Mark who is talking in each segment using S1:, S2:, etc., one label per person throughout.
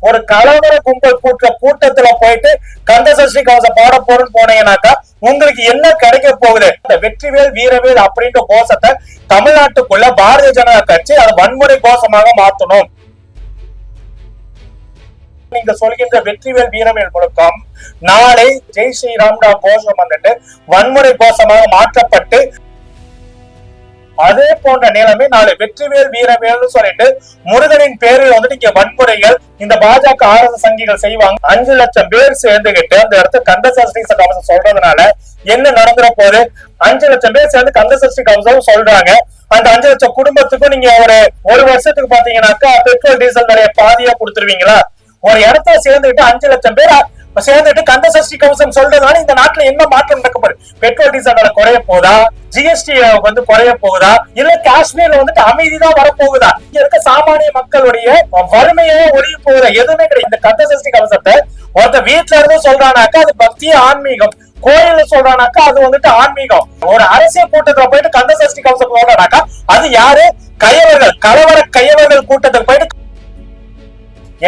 S1: ஒரு கலவர கும்பல் கூட்ட கூட்டத்துல போயிட்டு கந்தசஷ்டி கவசம் பாட போறேன்னு போனீங்கன்னாக்கா உங்களுக்கு என்ன கிடைக்க போகுது? இந்த வெற்றிவேல் வீரவேல் அப்படின்ற கோஷத்தை தமிழ்நாட்டுக்குள்ள பாரதிய ஜனதா கட்சி அதை வன்முறை கோஷமாக மாத்தணும். நீங்க சொல்கின்ற வெற்றிவேல் வீரவேல் முழக்கம் நாளை ஜெய் ஸ்ரீராம்டா கோஷம் வந்துட்டு வன்முறை கோஷமாக மாற்றப்பட்டு அதே போன்ற நிலைமை நாளை வெற்றிவேல் வீரவேல்னு சொல்லிட்டு முருகனின் பேரில் வந்துட்டு இங்க வன்முறைகள் இந்த பாஜக ஆர்எஸ் சங்கிகள் செய்வாங்க. அஞ்சு லட்சம் பேர் சேர்ந்துகிட்டு அந்த இடத்த கந்த சஷ்டி கவசம் சொல்றதுனால என்ன நடந்துற போது அஞ்சு லட்சம் பேர் சேர்ந்து கந்த சஷ்டி கவசம் சொல்றாங்க. அந்த அஞ்சு லட்சம் குடும்பத்துக்கும் நீங்க ஒரு ஒரு வருஷத்துக்கு பாத்தீங்கன்னாக்கா பெட்ரோல் டீசல் நிறைய பாதியா கொடுத்துருவீங்களா? ஒரு இடத்த சேர்ந்துகிட்டு அஞ்சு லட்சம் பேர் சேர்ந்துட்டு கந்த சஷ்டி கவசம் சொல்றதுனால இந்த நாட்டுல என்ன மாற்றம் நடக்க போகுது? பெட்ரோல் டீசல் விலை குறைய போதா ஜிஎஸ்டி வந்து குறைய போகுதா? இல்ல காஷ்மீர்ல வந்துட்டு அமைதி தான் வரப்போகுதா? இங்க இருக்க சாமானிய மக்களுடைய வறுமையே ஒழிய போகுதா? எதுவுமே கிடையாது. இந்த கந்த சஷ்டி கவசத்தை ஒருத்த வீட்டுல இருந்து சொல்றானாக்கா அது பக்தி ஆன்மீகம். கோயில்ல சொல்றானாக்கா அது வந்துட்டு ஆன்மீகம். ஒரு அரசியல் கூட்டத்துல போயிட்டு கந்த சஷ்டி கவசம் சொல்றானாக்கா அது யாரு? கயவர்கள். கலவர கயவர்கள் கூட்டத்துக்கு போயிட்டு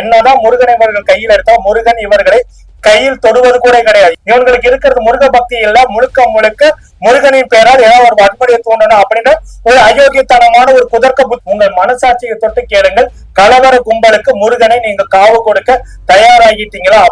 S1: என்னதான் முருகன் இவர்கள் கையில் எடுத்தா முருகன் இவர்களை கையில் தொடுவது கூட கிடையாது. இவங்களுக்கு இருக்கிறது முருக பக்தி இல்ல முழுக்க முழுக்க முருகனின் பெயரால் ஏதாவது ஒரு வன்முறையை தூண்டணும் அப்படின்னு ஒரு அயோக்கியத்தனமான ஒரு குதர்க்க உங்கள் மனசாட்சியை தொட்டு கேளுங்கள். கலவர கும்பலுக்கு முருகனை நீங்க காவு கொடுக்க தயாராகிட்டீங்களா?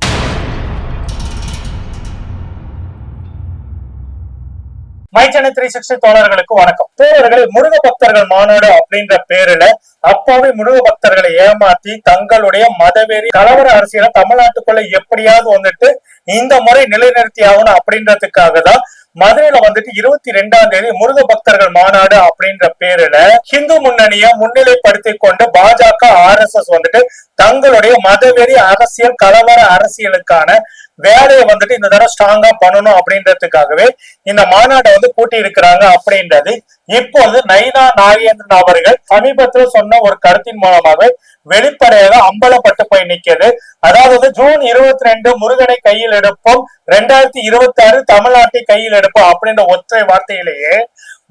S1: மைச்சனை த்ரீ சிக்ஸ்டி தோழர்களுக்கு வணக்கம். தோழர்களே முருக பக்தர்கள் மாநாடு அப்படின்ற பேருல அப்பாவி முருக பக்தர்களை ஏமாத்தி தங்களுடைய மதவெறி கலவர அரசியலை தமிழ்நாட்டுக்குள்ள எப்படியாவது வந்துட்டு இந்த முறை நிலைநிறுத்தி ஆகணும் அப்படின்றதுக்காக தான் மதுரையில வந்துட்டு இருபத்தி ரெண்டாம் தேதி முருக பக்தர்கள் மாநாடு அப்படின்ற பேருல ஹிந்து முன்னணியை முன்னிலைப்படுத்தி கொண்டு பாஜக ஆர் எஸ் எஸ் வந்துட்டு தங்களுடைய மதவெறி அரசியல் கலவர அரசியலுக்கான வேலையை வந்துட்டு இந்த தடவை ஸ்ட்ராங்கா பண்ணணும் அப்படின்றதுக்காகவே இந்த மாநாட்டை வந்து கூட்டி இருக்கிறாங்க அப்படின்றது. இப்போது நைனா நாகேந்திரன் அவர்கள் சமீபத்தில் சொன்ன ஒரு கருத்தின் மூலமாக வெளிப்படையாக அம்பலப்பட்டு போய் நிக்கிறது அதாவது ஜூன் இருபத்தி ரெண்டு முருகனை கையில் எடுப்போம் ரெண்டாயிரத்தி இருபத்தி ஆறு தமிழ்நாட்டை கையில் எடுப்போம் அப்படின்ற ஒற்றை வார்த்தையிலேயே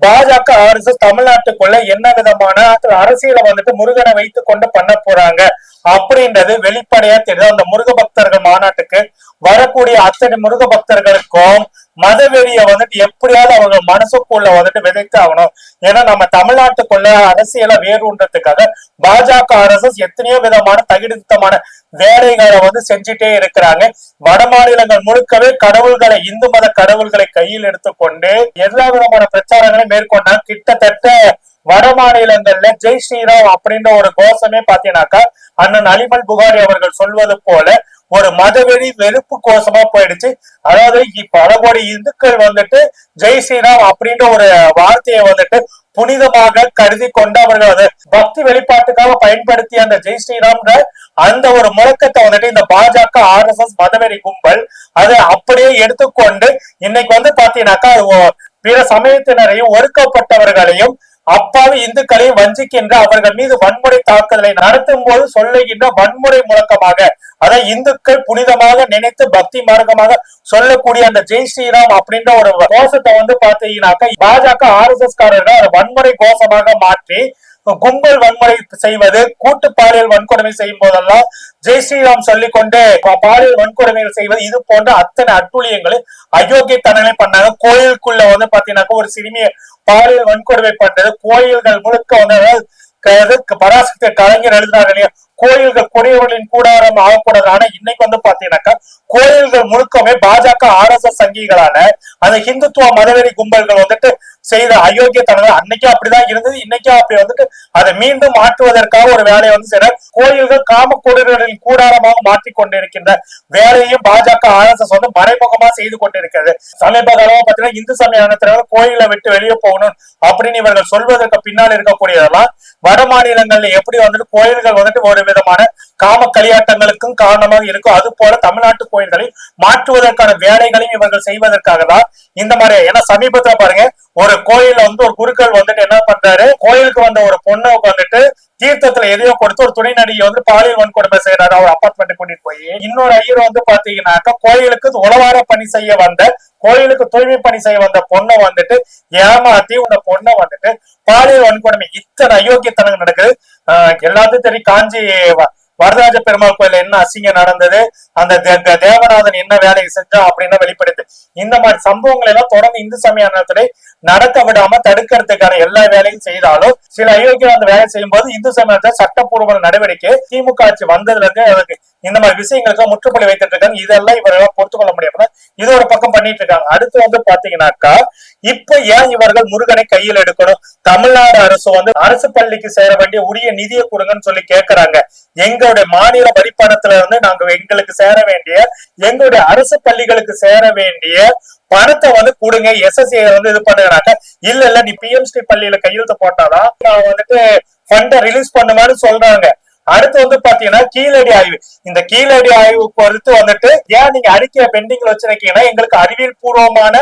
S1: பாஜக அரசு தமிழ்நாட்டுக்குள்ள என்ன விதமான அரசியலை வந்துட்டு முருகனை வைத்து கொண்டு பண்ண போறாங்க அப்படின்றது வெளிப்படையா தெரியுது. அந்த முருக பக்தர்கள் மாநாட்டுக்கு வரக்கூடிய அத்தனை முருக பக்தர்களுக்கும் மதவெறிய வந்துட்டு எப்படியாவது அவங்க மனசுக்குள்ள வந்துட்டு விதைத்து ஆகணும் ஏன்னா நம்ம தமிழ்நாட்டுக்குள்ள அரசியலை வேறுன்றதுக்காக பாஜக அரசு எத்தனையோ விதமான தகுதித்தமான வேலைகளை வந்து செஞ்சுட்டே இருக்கிறாங்க. வட மாநிலங்கள் முழுக்கவே கடவுள்களை இந்து மத கடவுள்களை கையில் எடுத்துக்கொண்டு எல்லா விதமான பிரச்சாரங்களையும் மேற்கொண்டாங்க. கிட்டத்தட்ட வட மாநிலங்கள்ல ஜெய் ஸ்ரீராம் அப்படின்ற ஒரு கோஷமே பாத்தீங்கன்னாக்கா அண்ணன் அலிமல் புகாரி அவர்கள் சொல்வது போல ஒரு மதவெறி வெறுப்பு கோஷமா போயிடுச்சு. அதாவது பல கோடி இந்துக்கள் வந்துட்டு ஜெய் ஸ்ரீராம் அப்படின்ற ஒரு வார்த்தையை வந்துட்டு புனிதமாக கருதி கொண்டு அவர்கள் அது பக்தி வெளிப்பாட்டுக்காக பயன்படுத்திய அந்த ஜெய் ஸ்ரீராம்ன்ற அந்த ஒரு முழக்கத்தை வந்துட்டு இந்த பாஜக ஆர் எஸ் எஸ் மதவெறி கும்பல் அதை அப்படியே எடுத்துக்கொண்டு இன்னைக்கு வந்து பாத்தீங்கன்னாக்கா பிற சமயத்தினரையும் ஒடுக்கப்பட்டவர்களையும் அப்பாவி இந்துக்களை வஞ்சிக்கின்ற அவர்கள் மீது வன்முறை தாக்குதலை நடத்தும் போது சொல்லுகின்ற வன்முறை முழக்கமாக அதை இந்துக்கள் புனிதமாக நினைத்து பக்தி மார்க்கமாக சொல்லக்கூடிய அந்த ஜெய் ஸ்ரீராம் அப்படின்ற ஒரு கோஷத்தை வந்து பாத்தீங்கன்னாக்க பாஜக ஆர் எஸ் எஸ் காரர்கள் அதை வன்முறை கோஷமாக மாற்றி கும்பல் வன்முறை செய்வது கூட்டு பாலியல் வன்கொடுமை செய்யும் போதெல்லாம் ஜெய் ஸ்ரீராம் சொல்லிக்கொண்டு பாலியல் வன்கொடுமைகள் செய்வது இது போன்ற அத்தனை அட்டுழியங்களை அயோக்கியத்தனங்களை பண்ணாங்க. கோயிலுக்குள்ள வந்து பாத்தீங்கன்னாக்கா ஒரு சிறுமியை பாலியல் வன்கொடுமை பண்றது கோயில்கள் முழுக்க வந்து பராசக்தி கலைஞர் எழுதினாங்க இல்லையா? கோயில்கள் கொடியவர்களின் கூடாரம் ஆகக்கூடாது. ஆனா இன்னைக்கு வந்து பாத்தீங்கன்னாக்கா கோயில்கள் முழுக்கமே பாஜக ஆர் எஸ் எஸ் சங்கிகளான அந்த ஹிந்துத்துவ மதவெறி கும்பல்கள் வந்துட்டு செய்த அயோக்கியத்தனங்கள் அன்னைக்கும் அப்படிதான் இருந்தது. இன்னைக்கும் அப்படி வந்துட்டு அதை மீண்டும் மாற்றுவதற்காக ஒரு வேலையை வந்து செய்யற கோயில்கள் காம கூடாரமாக மாற்றிக் கொண்டிருக்கின்ற வேலையும் பாஜக ஆர் எஸ் எஸ் வந்து மறைமுகமா செய்து கொண்டிருக்கிறது. சமீப காலமா பாத்தீங்கன்னா இந்து சமய கோயிலை விட்டு வெளியே போகணும் அப்படின்னு இவர்கள் சொல்வதற்கு பின்னால் இருக்கக்கூடியதெல்லாம் வட மாநிலங்கள்ல எப்படி வந்துட்டு கோயில்கள் வந்துட்டு ஒரு விதமான காம களியாட்டங்களுக்கும் காரணமாக இருக்கும். அது போல தமிழ்நாட்டு கோயில்களை மாற்றுவதற்கான வேலைகளையும் இவர்கள் செய்வதற்காக தான் இந்த மாதிரி ஏன்னா சமீபத்துல பாருங்க ஒரு கோயில்ல வந்து ஒரு குருக்கள் வந்துட்டு என்ன பண்றாரு கோயிலுக்கு வந்த ஒரு பொண்ணை வந்துட்டு தீர்த்தத்துல எதையோ கொடுத்து ஒரு துணை நடிகை வந்து பாலியல் வன்கொடுமை செய்யறாரு. அவர் அப்பார்ட்மெண்ட் கூட்டிட்டு போய். இன்னொரு ஐயர் வந்து பாத்தீங்கன்னாக்கா கோயிலுக்கு உளவார பணி செய்ய வந்த கோயிலுக்கு தூய்மை பணி செய்ய வந்த பொண்ணை வந்துட்டு ஏமாத்தி இந்த பொண்ணை வந்துட்டு பாலியல் வன்கொடுமை இத்தனை அயோக்கியத்தனங்கள் நடக்குது. ஆஹ் எல்லாத்தையும் தெரியும் காஞ்சி வரதராஜ பெருமாள் கோயில என்ன அசிங்கம் நடந்தது? அந்த தேவநாதன் என்ன வேலையை செஞ்சா அப்படின்னு வெளிப்படுத்து இந்த மாதிரி சம்பவங்கள் எல்லாம் தொடர்ந்து இந்து சமய அறநிலையத்துறை நடக்க விடாம தடுக்கிறதுக்கான எல்லா வேலையும் செய்தாலும் சில அயோக்கியம் அந்த வேலை செய்யும் போது இந்து சமயத்தை சட்டப்பூர்வ நடவடிக்கை திமுக ஆட்சி வந்ததுல இருந்து அதுக்கு இந்த மாதிரி விஷயங்களுக்கு முற்றுப்புள்ளி வைத்துட்டு இருக்காங்க. இதெல்லாம் இவர்கள் பொறுத்து கொள்ள இது ஒரு பக்கம் பண்ணிட்டு இருக்காங்க. அடுத்து வந்து பாத்தீங்கன்னாக்கா இப்ப ஏன் இவர்கள் முருகனை கையில் எடுக்கணும்? தமிழ்நாடு அரசு வந்து அரசு பள்ளிக்கு சேர வேண்டிய உரிய நிதியை கொடுங்கன்னு சொல்லி கேட்கிறாங்க எங்களுடைய மாநில வரிப்பணத்துல இருந்து நாங்க எங்களுக்கு சேர வேண்டிய எங்களுடைய அரசு பள்ளிகளுக்கு சேர வேண்டிய பணத்தை வந்து கொடுங்க. எஸ்எஸ்சி வந்து இது பண்ணுறாங்க. இல்ல இல்ல நீ பிஎம்ஸ்டி பள்ளியில கையெழுத்து போட்டாதான் நான் வந்துட்டு ஃபண்டை ரிலீஸ் பண்ணுமான்னு சொல்றாங்க. அடுத்து வந்து பாத்தீங்கன்னா கீழடி ஆய்வு. இந்த கீழடி ஆய்வு பொறுத்து வந்துட்டு ஏன் நீங்க அறிக்கையை பெண்டிங்ல வச்சிருக்கீங்கன்னா எங்களுக்கு அறிவியல் பூர்வமான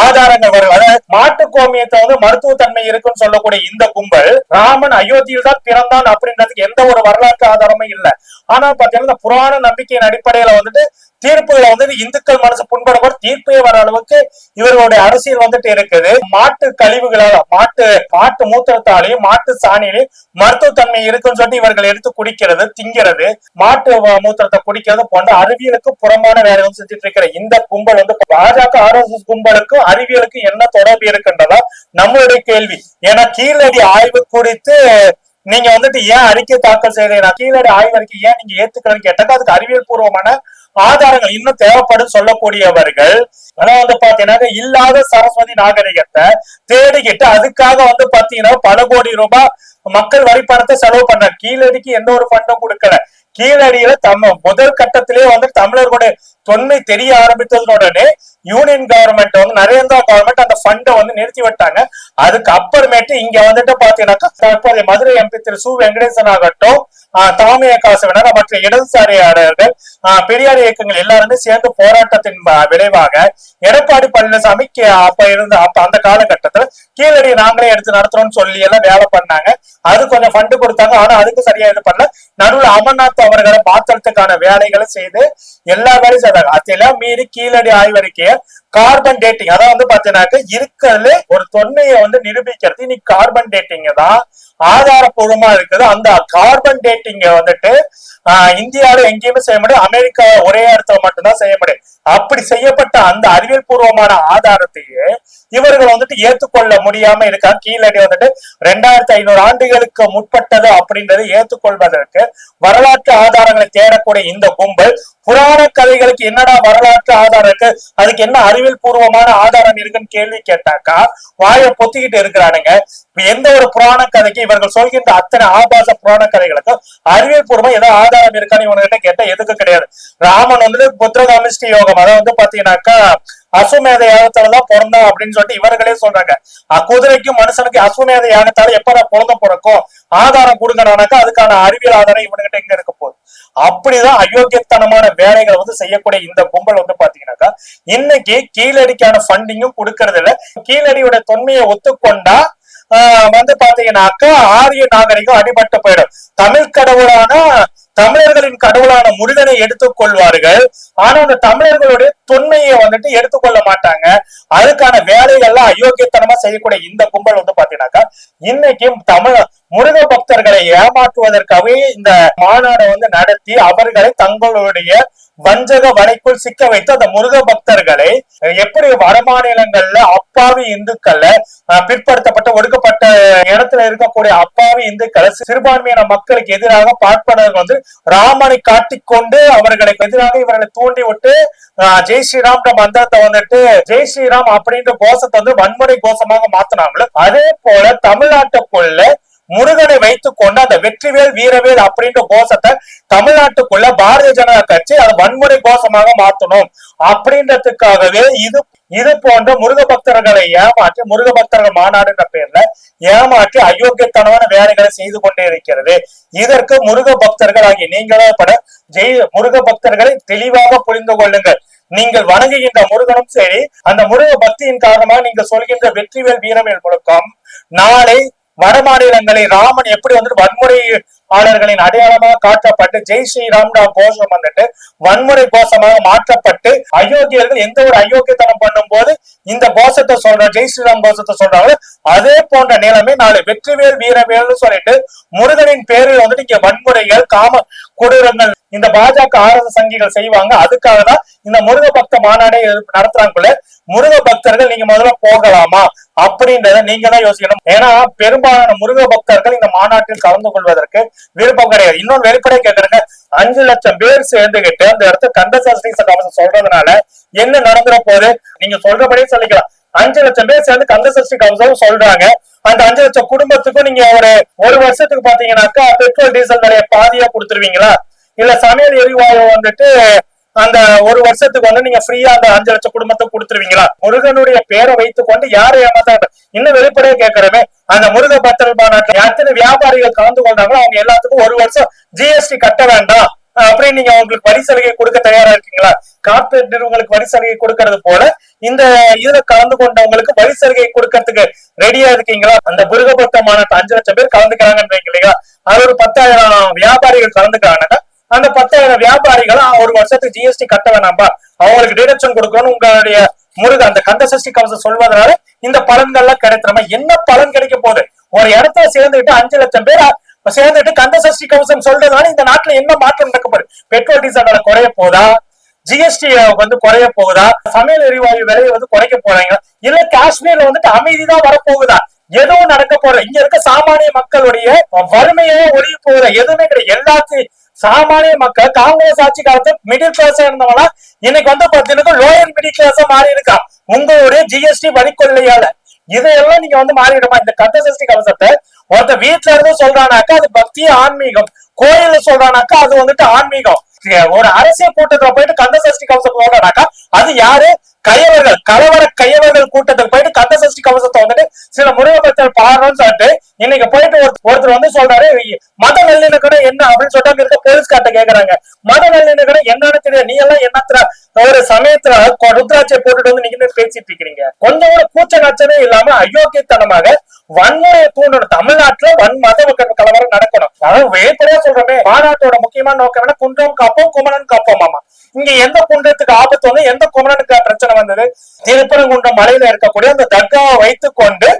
S1: ஆதாரங்கள் வரும். அதாவது மாட்டு கோமியத்தை வந்து மருத்துவ தன்மை இருக்குன்னு சொல்லக்கூடிய இந்த கும்பல் ராமன் அயோத்தியில் தான் பிறந்தான் அப்படின்றதுக்கு எந்த ஒரு வரலாற்று ஆதாரமும் இல்லை. ஆனா பாத்தீங்கன்னா இந்த புராண நம்பிக்கையின் அடிப்படையில வந்துட்டு தீர்ப்புகளை வந்து இந்துக்கள் மனசு புண்பட தீர்ப்பே வர அளவுக்கு இவர்களுடைய அரசியல் வந்துட்டு இருக்குது. மாட்டு கழிவுகளால மாட்டு மாட்டு மூத்திரத்தாலையும் மாட்டு சாணியிலையும் மருத்துவத்தன்மை இருக்குன்னு சொல்லிட்டு இவர்கள் எடுத்து குடிக்கிறது திங்கிறது. மாட்டு மூத்திரத்தை குடிக்கிறது போன்ற அறிவியலுக்கு புறம்பான வேலை வந்து செஞ்சுட்டு இருக்கிற இந்த கும்பல் வந்து பாஜக ஆர்எஸ்எஸ் கும்பலுக்கும் அறிவியலுக்கும் என்ன தொடர்பு இருக்குன்றதா நம்மளுடைய கேள்வி. ஏன்னா கீழடி ஆய்வு குறித்து நீங்க வந்துட்டு ஏன் அறிக்கை தாக்கல் செய்யறீங்க? கீழடி ஆய்வு அறிக்கை ஏன் நீங்க ஏத்துக்கலன்னு கேட்டாக்க அதுக்கு அறிவியல் பூர்வமான ஆதாரங்கள் இன்னும் தேவைப்படும் சொல்லக்கூடியவர்கள் ஆனா வந்து பாத்தீங்கன்னா இல்லாத சரஸ்வதி நாகரிகத்தை தேடிக்கிட்டு அதுக்காக வந்து பாத்தீங்கன்னா பல கோடி ரூபாய் மக்கள் வரி பணத்தை செலவு பண்ற கீழடிக்கு எந்த ஒரு ஃபண்டும் கொடுக்கல. கீழடியில தம் முதல் கட்டத்திலேயே வந்து தமிழர்களுடைய தொன்மை தெரிய ஆரம்பித்ததுடனே யூனியன் கவர்மெண்ட் வந்து நரேந்திரா கவர்மெண்ட் அந்த ஃபண்டை வந்து நிறுத்தி விட்டாங்க. அதுக்கு அப்புறமேட்டு இங்க வந்துட்டு பாத்தீங்கன்னாக்கா தற்போதைய மதுரை எம்பி திரு சு. வெங்கடேசன் ஆகட்டும் ஆஹ் தாமிய மற்றும் மற்ற இடதுசாரியாளர்கள் பெரியார் இயக்கங்கள் எல்லாருமே சேர்ந்து போராட்டத்தின் விளைவாக எடப்பாடி பழனிசாமி அப்ப இருந்த அப்ப அந்த காலகட்டத்துல கீழடி நாங்களே எடுத்து நடத்துறோம்னு சொல்லி எல்லாம் வேலை பண்ணாங்க. அது கொஞ்சம் ஃபண்டு கொடுத்தாங்க. ஆனா அதுக்கு சரியா இது பண்ணல. நடுவில் அமர்நாத் அவர்களை மாத்துறதுக்கான வேலைகளை செய்து எல்லா வேலையும் செய்தாங்க. அதெல்லாம் மீறி கீழடி ஆய்வறிக்கைய கார்பன் டேட்டிங் அதான் வந்து பாத்தீங்கன்னாக்க இருக்கிறதுல ஒரு தொன்மையை வந்து நிரூபிக்கிறது. இன்னைக்கு கார்பன் டேட்டிங் தான் ஆதாரப்பூர்வமா இருக்குது. அந்த கார்பன் டேட்டிங்க வந்துட்டு ஆஹ் இந்தியாவில எங்கேயுமே செய்ய முடியும் அமெரிக்கா ஒரே இடத்துல மட்டும்தான் செய்ய முடியும். அப்படி செய்யப்பட்ட அந்த அறிவியல் பூர்வமான ஆதாரத்தையே இவர்கள் வந்துட்டு ஏத்துக்கொள்ள முடியாம இருக்கா கீழடி வந்துட்டு ரெண்டாயிரத்தி ஐநூறு ஆண்டுகளுக்கு முற்பட்டது அப்படின்றத ஏற்றுக்கொள்வதற்கு வரலாற்று ஆதாரங்களை தேடக்கூடிய இந்த கும்பல் புராண கதைகளுக்கு என்னடா வரலாற்று ஆதாரம் இருக்கு? அதுக்கு என்ன அறிவியல் பூர்வமான ஆதாரம் இருக்குன்னு கேள்வி கேட்டாக்கா வாயை பொத்திக்கிட்டு இருக்கிறானுங்க. எந்த ஒரு புராண கதைக்கு இவர்கள் சொல்கின்ற அத்தனை ஆபாச புராண கதைகளுக்கும் அறிவியல் பூர்வம் ஏதோ ஆதாரம் இருக்கான்னு இவனுக்கிட்ட கேட்டா எதுக்கு கிடையாது. ராமன் வந்து புத்திரகாமிஷ்டி யோகம் அதாவது வந்து பாத்தீங்கன்னாக்கா அசுமேத யாகத்துலதான் பிறந்தான் அப்படின்னு சொல்லிட்டு இவர்களே சொல்றாங்க. குதிரைக்கும் மனுஷனுக்கு அசுமேத யாகத்தால எப்படா பிறந்த பிறக்கும்? ஆதாரம் கொடுங்கனாக்கா அதுக்கான அறிவியல் ஆதாரம் இவனுக்கிட்ட எங்க இருக்க போகுது. அப்படிதான் அயோக்கியத்தனமான வேலைகளை வந்து செய்யக்கூடிய இந்த கும்பல் வந்து பாத்தீங்கன்னாக்கா இன்னைக்கு கீழடிக்கான ஃபண்டிங்கும் கொடுக்கறது இல்ல. கீழடியோட தொன்மையை ஒத்துக்கொண்டா ஆஹ் வந்து பாத்தீங்கன்னாக்கா ஆரிய நாகரிகம் அடிபட்டு போயிடும். தமிழ் கடவுளான தமிழர்களின் கடவுளான முருகனை எடுத்துக் கொள்வார்கள். ஆனா அந்த தமிழர்களுடைய தொன்மையை வந்துட்டு எடுத்துக்கொள்ள மாட்டாங்க. அதுக்கான வேலைகள்லாம் அயோக்கியத்தனமா செய்யக்கூடிய இந்த கும்பல் வந்து பாத்தீங்கன்னாக்கா இன்னைக்கும் தமிழ் முருக பக்தர்களை ஏமாற்றுவதற்காகவே இந்த மாநாடை வந்து நடத்தி அவர்களை தங்களுடைய வஞ்சக வலைக்குள் சிக்க வைத்து அந்த முருக பக்தர்களை எப்படி வடமாநிலங்கள்ல அப்பாவி இந்துக்கள்ல அஹ், பிற்படுத்தப்பட்ட ஒடுக்கப்பட்ட இடத்துல இருக்கக்கூடிய அப்பாவி இந்துக்களை சிறுபான்மையான மக்களுக்கு எதிராக பார்ப்பனர்கள் வந்து ராமனை காட்டிக்கொண்டு அவர்களுக்கு எதிராக இவர்களை தூண்டி விட்டு ஜெய் ஸ்ரீராம் மந்திரத்தை வந்துட்டு ஜெய் ஸ்ரீராம் அப்படின்ற கோஷத்தை வந்து வன்முறை கோஷமாக மாத்தினாங்களோ. அதே போல தமிழ்நாட்டுக்குள்ள முருகனை வைத்துக் கொண்டு அந்த வெற்றிவேல் வீரவேல் அப்படின்ற கோஷத்தை தமிழ்நாட்டுக்குள்ள பாரதிய ஜனதா கட்சி அதை வன்முறை கோஷமாக மாத்தணும். அப்படின்றதுக்காகவே இது இது போன்ற முருக பக்தர்களை ஏமாற்றி முருக பக்தர்கள் மாநாடுன்ற பேர்ல ஏமாற்றி அயோக்கியத்தனமான வேலைகளை செய்து கொண்டே இருக்கிறது. இதற்கு முருக பக்தர்கள் ஆகிய நீங்களே பட ஜெய் முருக பக்தர்களை தெளிவாக புரிந்து கொள்ளுங்கள். நீங்கள் வணங்குகின்ற முருகனும் சரி அந்த முருக பக்தியின் காரணமாக நீங்கள் சொல்கின்ற வெற்றிவேல் வீரவேல் முழக்கம் நாளை வட மாநிலங்களை ராமன் எப்படி வந்துட்டு வன்முறையாளர்களின் அடையாளமாக காட்டப்பட்டு ஜெய் ஸ்ரீராம்டா கோஷம் வந்துட்டு வன்முறை கோஷமாக மாற்றப்பட்டு அயோக்கியர்கள் எந்த ஒரு அயோக்கியத்தனம் பண்ணும்போது இந்த கோஷத்தை சொல்ற ஜெய் ஸ்ரீராம் கோஷத்தை சொல்றாங்க அதே போன்ற நிலைமை நாளை வெற்றிவேல் வீரவேல்னு சொல்லிட்டு முருகனின் பேரில் வந்துட்டு இங்க வன்முறைகள் காம கொடூரங்கள் இந்த பாஜக ஆர்எஸ் சங்கிகள் செய்வாங்க. அதுக்காக தான் இந்த முருக பக்த மாநாடை நடத்துறாங்க முருக பக்தர்கள் நீங்க முதல்ல போகலாமா? அப்படின்றத நீங்க தான் யோசிக்கணும். ஏன்னா பெரும்பாலான முருக பக்தர்கள் இந்த மாநாட்டில் கலந்து கொள்வதற்கு விருப்பம் கிடையாது. இன்னொன்று வெளிப்படையா கேட்கறங்க அஞ்சு லட்சம் பேர் சேர்ந்துகிட்டு அந்த இடத்த கந்தசாஸ்திரி கவசம் சொல்றதுனால என்ன நடந்துற போது நீங்க சொல்றபடியே சொல்லிக்கலாம். அஞ்சு லட்சம் பேர் சேர்ந்து கந்தசஷ்டி கவசம் சொல்றாங்க. அந்த அஞ்சு லட்சம் குடும்பத்துக்கும் நீங்க ஒரு ஒரு வருஷத்துக்கு பாத்தீங்கன்னாக்கா பெட்ரோல் டீசல் விலைய பாதியா கொடுத்துருவீங்களா? இல்ல சமையல் எரிவாயு வந்துட்டு அந்த ஒரு வருஷத்துக்கு வந்து நீங்க ஃப்ரீயா அந்த அஞ்சு லட்சம் குடும்பத்தை கொடுத்துருவீங்களா? முருகனுடைய பேரை வைத்துக் கொண்டு யாரை ஏமாத்த இன்னும் வெளிப்படையா கேட்கறமே அந்த முருக பத்திரல் மாநாட்டில் எத்தனை வியாபாரிகள் கலந்து கொண்டாங்களோ அவங்க எல்லாத்துக்கும் ஒரு வருஷம் ஜிஎஸ்டி கட்ட வேண்டாம். அப்படின்னு நீங்க அவங்களுக்கு வரி சலுகை கொடுக்க தயாரா இருக்கீங்களா? கார்பரேட் நிறுவனங்களுக்கு வரி சலுகை கொடுக்கறது போல இந்த இதுல கலந்து கொண்டவங்களுக்கு வரி சலுகை கொடுக்கறதுக்கு ரெடியா இருக்கீங்களா? அந்த முருகபக்த மாநாட்டு அஞ்சு லட்சம் பேர் கலந்துக்கிறாங்கன்றீங்க இல்லையா? அது ஒரு பத்தாயிரம் வியாபாரிகள் கலந்துக்கிறாங்கன்னா அந்த பத்தாயிரம் வியாபாரிகள் ஒரு வருஷத்துக்கு ஜிஎஸ்டி கட்ட வேணாம்பா. அவங்களுக்கு டிடக்ஷன் கொடுக்கணும் உங்களுடைய முருக அந்த கந்த சஷ்டி கவசம் சொல்வதனால இந்த பலன்கள்லாம் கிடைக்கிறமா என்ன பலன் கிடைக்க போகுது? ஒரு இடத்துல சேர்ந்துட்டு அஞ்சு லட்சம் பேர் சேர்ந்துட்டு கந்தசஷ்டி கவசம் சொல்றதுனால இந்த நாட்டுல என்ன மாற்றம் நடக்க போகுது? பெட்ரோல் டீசல் விலை குறைய போதா ஜிஎஸ்டி வந்து குறைய போகுதா? சமையல் எரிவாயு விலையை வந்து குறைக்க போறாங்க. இல்ல காஷ்மீர்ல வந்துட்டு அமைதி தான் வரப்போகுதா? எதுவும் நடக்க போற இங்க இருக்க சாமானிய மக்களுடைய வறுமையே ஒழிய போகுதா? எதுவுமே கிடையாது. எல்லாத்தையும் சாமானிய மக்கள் காங்கிரஸ் ஆட்சி காலத்துல மிடில் கிளாஸ் இருந்தவங்களா இன்னைக்கு வந்து பாத்தீங்கன்னா லோயர் மிடில் கிளாஸா மாறி இருக்கா? உங்களுடைய ஜிஎஸ்டி வரிக்கொள்ளையால இதையெல்லாம் நீங்க வந்து மாறிடுமா இந்த கந்த சஷ்டி கவசத்தை ஒருத்த வீட்டுல இருந்து சொல்றானாக்கா அது பக்தி ஆன்மீகம். கோயில சொல்றானாக்கா அது வந்துட்டு ஆன்மீகம். ஒரு அரசியல் கூட்டத்துல போயிட்டு கந்த சஷ்டி கவசம் சொல்றானாக்கா அது யாரு? கையவர்கள் கலவர கையவர்கள் கூட்டத்துக்கு போயிட்டு கந்த சஷ்டி கவசத்தை வந்துட்டு சில முருகபக்தர் பாடுறோம்னு சொல்லிட்டு இன்னைக்கு போயிட்டு ஒருத்தர் வந்து சொல்றாரு மத நல்லிணக்கடம் என்ன? அப்படின்னு சொல்லிட்டு இருக்க போலீஸ்கார்ட்ட கேக்குறாங்க. மத நல்லிணக்கடம் என்னன்னு தெரியாது. நீ எல்லாம் என்னத்துல ஒரு சமயத்துல ருத்ராட்சியை போட்டுட்டு வந்து நீங்க பேசிட்டு இருக்கிறீங்க. கொஞ்சம் கூட கூச்ச நச்சனே இல்லாம அயோக்கியத்தனமாக வன்முறையை தூண்டணும் தமிழ்நாட்டுல வன் மத கலவரம் நடக்கணும். வெளிப்படையா சொல்றமே. மாநாட்டோட முக்கியமான நோக்கம் என்ன? குன்றம் காப்போம் குமரன் காப்போம் ஆமா இங்க எந்த குன்றத்துக்கு ஆபத்து வந்து எந்த குமரனுக்கு பிரச்சனை வந்தது? திருப்பரங்குன்றம் மலையில இருக்கக்கூடிய அந்த தர்காவை வைத்து கொண்டு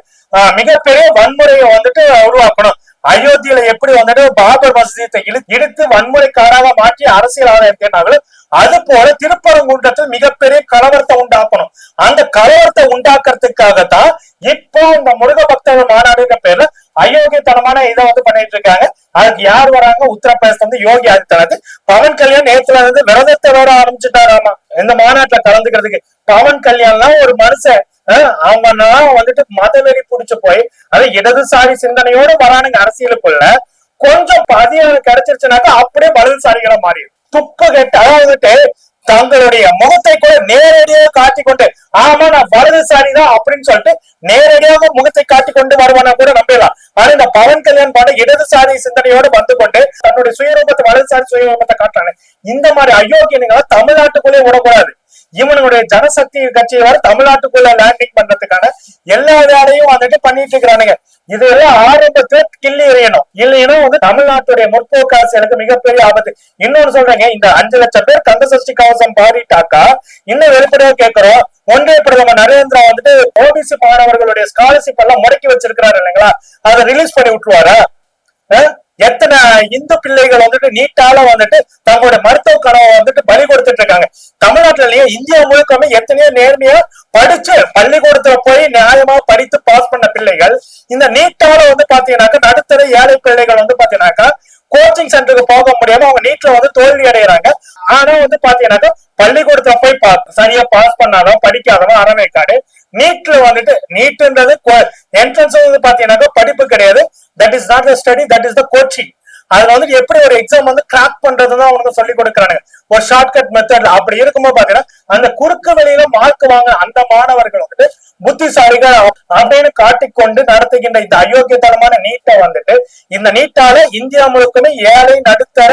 S1: மிகப்பெரிய வன்முறையை வந்துட்டு உருவாக்கணும். அயோத்தியில எப்படி வந்துட்டு பாபர் மசீத்தை இழுத்து வன்முறைக்காராக மாற்றி அரசியல் ஆதாயம் அது போல திருப்பரங்குன்றத்தில் மிகப்பெரிய கலவரத்தை உண்டாக்கணும். அந்த கலவரத்தை உண்டாக்குறதுக்காக தான் இப்போ இந்த முருக பக்தர்கள் மாநாடுன்ற பேர்ல அயோக்கியத்தனமான இதை வந்து பண்ணிட்டு இருக்காங்க. அதுக்கு யார் வராங்க? உத்தரப்பிரதேசம் வந்து யோகி ஆதித்யநாத். பவன் கல்யாண் நேத்துல இருந்து விரதத்தை வேற ஆரம்பிச்சுட்டாராமா இந்த மாநாட்டுல கலந்துக்கிறதுக்கு பவன் கல்யாண்லாம் ஒரு மனுஷன். அவங்க வந்துட்டு மதவெறி புடிச்சு போய் அது இடதுசாரி சிந்தனையோட வரானுங்க அரசியலுக்குள்ள. கொஞ்சம் பதிவு கிடைச்சிருச்சுனாக்கா அப்படியே வலதுசாரிகளை மாறிடும். துப்பு கட்டு அதாவது தங்களுடைய முகத்தை கூட நேரடியாக காட்டிக்கொண்டு ஆமா நான் வலதுசாரி தான் அப்படின்னு சொல்லிட்டு நேரடியாக முகத்தை காட்டி கொண்டு வருவானா கூட நம்பலாம். ஆனா இந்த பவன் கல்யாண் பாட இடதுசாரி சிந்தனையோடு வந்து கொண்டு தன்னுடைய சுயரூபத்தை வலதுசாரி சுயரூபத்தை காட்டுறாங்க இந்த மாதிரி அயோக்கியங்களை தமிழ்நாட்டுக்குள்ளே விடக்கூடாது. இவனுடைய ஜனசக்தி கட்சியை வர தமிழ்நாட்டுக்குள்ள லேண்டிங் பண்றதுக்கான எல்லா வேலையும் வந்துட்டு பண்ணிட்டு இருக்கிறானுங்க. இதெல்லாம் ஆரம்பத்துல கிள்ளி எறியணும். இல்லைன்னா வந்து தமிழ்நாட்டுடைய முற்போக்கு அரசியலுக்கு மிகப்பெரிய ஆபத்து. இன்னொன்னு சொல்றேங்க இந்த அஞ்சு லட்சம் பேர் கந்த சஷ்டி கவசம் பாடிட்டாக்கா இன்னும் வெளிப்படையா கேட்கிறோம். ஒன்றிய பிரதமர் நரேந்திரா வந்துட்டு ஓபிசி மாணவர்களுடைய ஸ்காலர்ஷிப் எல்லாம் முடக்கி வச்சிருக்கிறாரு இல்லைங்களா? அதை ரிலீஸ் பண்ணி விட்டுருவாரா? எத்தனை இந்து பிள்ளைகள் வந்துட்டு நீட்டால வந்துட்டு தங்களுடைய மருத்துவ கனவை வந்துட்டு பலி கொடுத்துட்டு இருக்காங்க தமிழ்நாட்டிலேயே இந்தியா முழுக்கமே எத்தனையோ நேர்மையா படிச்சு பள்ளிக்கூடத்துல போய் நியாயமா படித்து பாஸ் பண்ண பிள்ளைகள் இந்த நீட்டால வந்து பாத்தீங்கன்னாக்கா நடுத்தர ஏழை பிள்ளைகள் வந்து பாத்தீங்கன்னாக்கா கோச்சிங் சென்டருக்கு போக முடியாம அவங்க நீட்ல வந்து தோல்வி அடைகிறாங்க ஆனா வந்து பாத்தீங்கன்னாக்கா பள்ளிக்கூடத்துல போய் சரியா பாஸ் பண்ணாலும் படிக்காதவன் அறவேக்காடு நீட்ல வந்துட்டு நீட்ன்றது என்ட்ரன்ஸ் வந்து பாத்தீங்கன்னாக்கா படிப்பு கிடையாது. That is not the study that is the coaching அதுல வந்து எப்படி ஒரு எக்ஸாம் வந்து கிராக் பண்றதுதான் அவனுக்கு சொல்லி கொடுக்குறானுங்க. ஒரு ஷார்ட்கட் மெத்தட்ல அப்படி இருக்கும்போது பாத்தீங்கன்னா அந்த குறுக்கு வழியில மார்க் வாங்க அந்த மாணவர்கள் வந்துட்டு புத்திசாலிகள் அப்படின்னு காட்டிக்கொண்டு நடத்துகின்ற இந்த அயோக்கியத்தனமான நீட்டை வந்துட்டு இந்த நீட்டால இந்தியா முழுக்கமே ஏழை நடுத்தர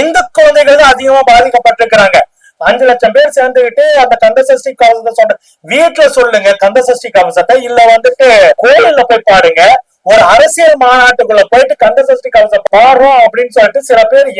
S1: இந்து குழந்தைகள் தான் அதிகமா பாதிக்கப்பட்டிருக்கிறாங்க. அஞ்சு லட்சம் பேர் சேர்ந்துகிட்டு அந்த கந்தசஷ்டி கவசத்தை சொல்ற வீட்டுல சொல்லுங்க கந்தசஷ்டி கவசத்தை இல்ல வந்துட்டு கோயில்ல போய் பாடுங்க ஒரு அரசியல் மாநாட்டுக்குள்ள போயிட்டு கந்த சஷ்டி கவசம் பாடுறோம் அப்படின்னு சொல்லிட்டு சில பேர்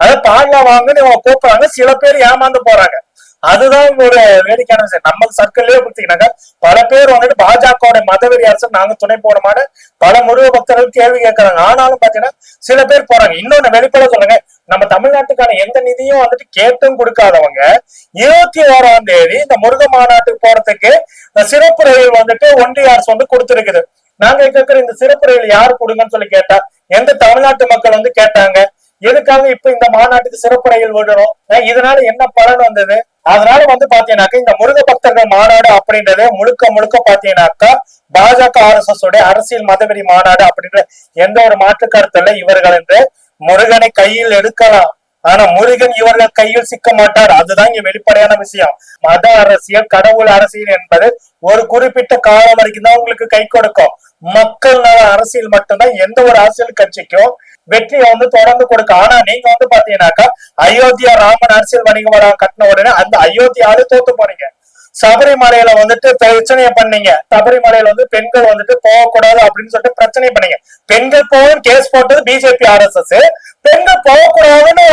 S1: அதை பாடலாம் வாங்கன்னு இவங்க கூப்பிடுறாங்க. சில பேர் ஏமாந்து போறாங்க. அதுதான் ஒரு வேடிக்கையான விஷயம். நம்ம சர்க்கிள்லயே பார்த்தீங்கன்னாக்கா பல பேர் வந்துட்டு பாஜகவோட மதவெறி அரசு நாங்க துணை போடமான பல முருக பக்தர்கள் கேள்வி கேட்கறாங்க. ஆனாலும் பாத்தீங்கன்னா சில பேர் போறாங்க. இன்னொன்னு வெளிப்பட சொல்லுங்க. நம்ம தமிழ்நாட்டுக்கான எந்த நிதியும் வந்துட்டு கேட்டும் கொடுக்காதவங்க இருபத்தி ஓராம் தேதி இந்த முருக மாநாட்டுக்கு போறதுக்கு சிறப்பு ரயில் வந்துட்டு ஒன்றிய அரசு வந்து கொடுத்துருக்குது. நாங்க கேட்கிற இந்த சிறப்பு ரயில் யார் கொடுங்கன்னு சொல்லி கேட்டா எந்த தமிழ்நாட்டு மக்கள் வந்து கேட்டாங்க. எதுக்காக இப்ப இந்த மாநாட்டுக்கு சிறப்பு ரயில் விடணும்? இதனால என்ன பலன் வந்தது? அதனால வந்து பாத்தீங்கன்னாக்கா இந்த முருக பக்தர்கள் மாநாடு அப்படின்றது முழுக்க முழுக்க பாத்தீங்கன்னாக்கா பாஜக ஆர் எஸ் எஸ் உடைய அரசியல் மதவெறி மாநாடு அப்படின்ற எந்த ஒரு மாற்று கருத்துல இல்லை இவர்கள் என்று முருகனை கையில் எடுக்கலாம். ஆனா முருகன் இவர்கள் கையில் சிக்க மாட்டார். அதுதான் இங்க வெளிப்படையான விஷயம். மத அரசியல் கடவுள் அரசியல் என்பது ஒரு குறிப்பிட்ட காலம் வரைக்கும் தான் உங்களுக்கு கை கொடுக்கும். மக்கள் நல அரசியல் மட்டும்தான் எந்த ஒரு அரசியல் கட்சிக்கும் வெற்றியை வந்து தொடர்ந்து கொடுக்கும். ஆனா நீங்க வந்து பாத்தீங்கன்னாக்கா அயோத்தியா ராமன் அரசியல் வணிக வளாகம் கட்டின உடனே அந்த அயோத்தியாவே தோத்து போறீங்க சபரிமலையில வந்துட்டு பிரச்சனைய பண்ணீங்க. சபரிமலையில வந்து பெண்கள் வந்துட்டு போகக்கூடாது அப்படின்னு சொல்லிட்டு பிரச்சனை பண்ணீங்க. பெண்கள் போகும் கேஸ் போட்டது பிஜேபி ஆர்எஸ்எஸ் பெண்கள் போகக்கூடாதுன்னு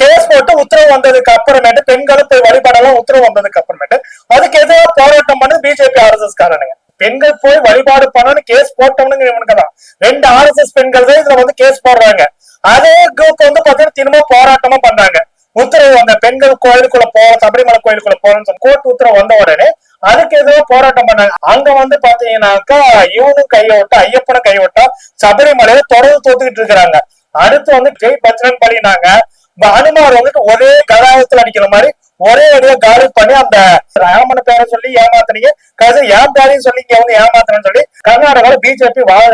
S1: கேஸ் போட்டு உத்தரவு வந்ததுக்கு அப்புறமேட்டு பெண்களும் போய் வழிபாடெல்லாம் உத்தரவு வந்ததுக்கு அப்புறமேட்டு அதுக்கு எதிராக போராட்டம் பண்ணது பிஜேபி ஆர்எஸ்எஸ் காரனுங்க. பெண்கள் போய் வழிபாடு பண்ணணும்னு கேஸ் போட்டவனுங்க இவனுக்கு தான் ரெண்டு ஆர்எஸ்எஸ் பெண்கள் தான் இதுல வந்து கேஸ் போடுறாங்க. அதே குரூப் வந்து பாத்தீங்கன்னா திரும்ப போராட்டமா பண்றாங்க. உத்தரவு வந்த பெண்கள் கோயிலுக்குள்ள போற சபரிமலை கோயிலுக்குள்ள போறோம்னு கோர்ட் உத்தரவு வந்த உடனே அதுக்கு எதிராக போராட்டம் பண்ணாங்க. அங்க வந்து பாத்தீங்கன்னாக்கா இவனும் கையை விட்டா ஐயப்பனும் கையை விட்டா சபரிமலையில தொடர்ந்து தோத்துக்கிட்டு இருக்கிறாங்க. அடுத்து வந்து ஜெய் பஜ்ரங் பண்ணினாங்க அனுமார் வந்துட்டு ஒரே கடாயத்துல அடிக்கிற மாதிரி ஒரே அடியா காலி பண்ணி அந்த ராமன் பேரை சொல்லி ஏமாத்துனீங்க. கடைசி ஏன் பேரையும் சொல்லி இங்க வந்து ஏமாத்தினு சொல்லி கர்நாடகாவில் பிஜேபி வாழ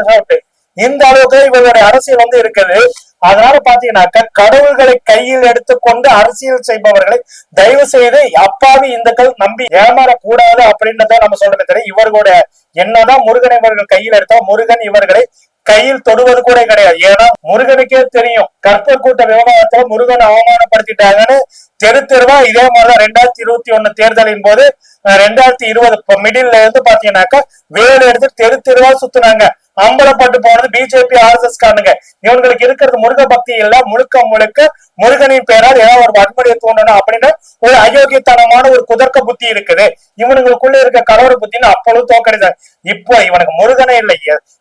S1: இந்த அளவுக்கு இவங்களுடைய அரசியல் வந்து இருக்குது. அதனால பாத்தீங்கன்னாக்க கடவுள்களை கையில் எடுத்துக்கொண்டு அரசியல் செய்பவர்களை தயவு செய்து அப்பாவி இந்துக்கள் நம்பி ஏமாறக்கூடாது அப்படின்றத நம்ம சொல்றமே தெரியும் இவர்களுடைய என்னதான் முருகனை இவர்கள் கையில் எடுத்தா முருகன் இவர்களை கையில் தொடுவது கூட கிடையாது. ஏன்னா முருகனுக்கே தெரியும் கற்பர் கூட்ட விவகாரத்துல முருகனை அவமானப்படுத்திட்டாங்கன்னு தெரு தெருவா இதே மாதிரிதான் ரெண்டாயிரத்தி இருபத்தி ஒண்ணு தேர்தலின் போது ரெண்டாயிரத்தி இருபது மிடில்ல இருந்து பாத்தீங்கன்னாக்கா வேலை எடுத்து தெரு தெருவா சுத்துனாங்க. அம்பலப்பட்டு போனது பிஜேபி ஆர்எஸ்எஸ் காரனுங்க. இவங்களுக்கு இருக்கிறது முருக பக்தி இல்ல முழுக்க முழுக்க முருகனின் பெயரால் ஏதாவது ஒரு வன்முறையை தூண்டணும் அப்படின்னு ஒரு அயோக்கியத்தனமான ஒரு குதர்க்க புத்தி இருக்குது. இவனுங்களுக்குள்ள இருக்க கடவுள் புத்தின்னு அப்பொழுது தோக்கடிதாங்க இப்போ இவனுக்கு முருகனே இல்லை.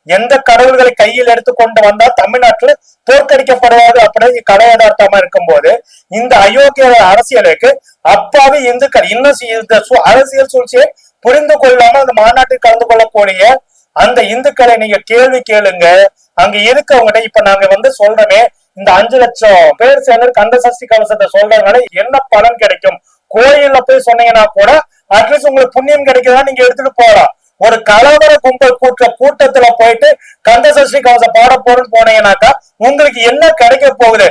S1: எந்த கடவுள்களை கையில் எடுத்து கொண்டு வந்தா தமிழ்நாட்டுல தோற்கடிக்கப்படுவாது அப்படின்னு கலை யதார்த்தமா இருக்கும்போது இந்த அயோக்கிய அரசியலுக்கு அப்பாவி இந்துக்கள் இன்னும் இந்த அரசியல் சூழ்ச்சியை புரிந்து கொள்ளாம அந்த மாநாட்டில் கலந்து கொள்ளக்கூடிய அந்த இந்துக்களை நீங்க கேள்வி கேளுங்க. அங்க இருக்கவங்ககிட்ட இப்ப நாங்க வந்து சொல்றோமே இந்த அஞ்சு லட்சம் பேர் சேர்ந்து கந்த சஷ்டி கவசத்தை சொல்றதுனால என்ன பலன் கிடைக்கும்? கோயில்ல போய் சொன்னீங்கன்னா கூட அட்லீஸ்ட் உங்களுக்கு புண்ணியம் கிடைக்குதா நீங்க எடுத்துட்டு போகலாம். ஒரு கலவர கும்பல் கூட்ட கூட்டத்துல போயிட்டு கந்த சஷ்டி கவசம் பாட போறேன்னு போனீங்கன்னாக்கா உங்களுக்கு என்ன கிடைக்க போகுது?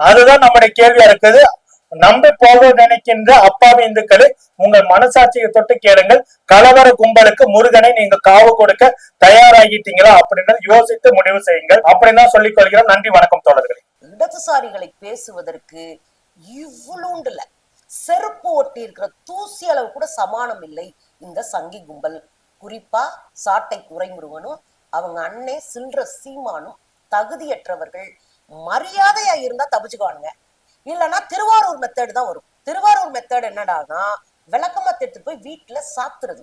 S1: அதுதான் நம்முடைய கேள்வியா இருக்குது. நம்பி போக நினைக்கின்ற அப்பாவி இந்துக்களை உங்கள் மனசாட்சியை தொட்டு கேளுங்கள். கலவர கும்பலுக்கு முருகனை நீங்க காவு கொடுக்க தயாராகிட்டீங்களா அப்படின்னு யோசித்து முடிவு செய்யுங்கள். அப்படின்னு தான் சொல்லிக் கொள்கிறோம். நன்றி வணக்கம் தோழர்களே.
S2: இடதுசாரிகளை பேசுவதற்கு இவ்வளோண்டுல செருப்பு ஒட்டி இருக்கிற தூசி அளவு கூட சமானம் இல்லை. இந்த சங்கி கும்பல். குறிப்பா சாட்டை துறைமுருகனும் அவங்க அண்ணே சில்ற சீமானும் தகுதியற்றவர்கள். மரியாதையா இருந்தா தப்பிச்சுக்குவானுங்க. இல்லைன்னா திருவாரூர் மெத்தேடு தான் வரும். திருவாரூர் மெத்தேடு என்னடானா விளக்கமா திட்டு போய் வீட்டுல சாத்துறது.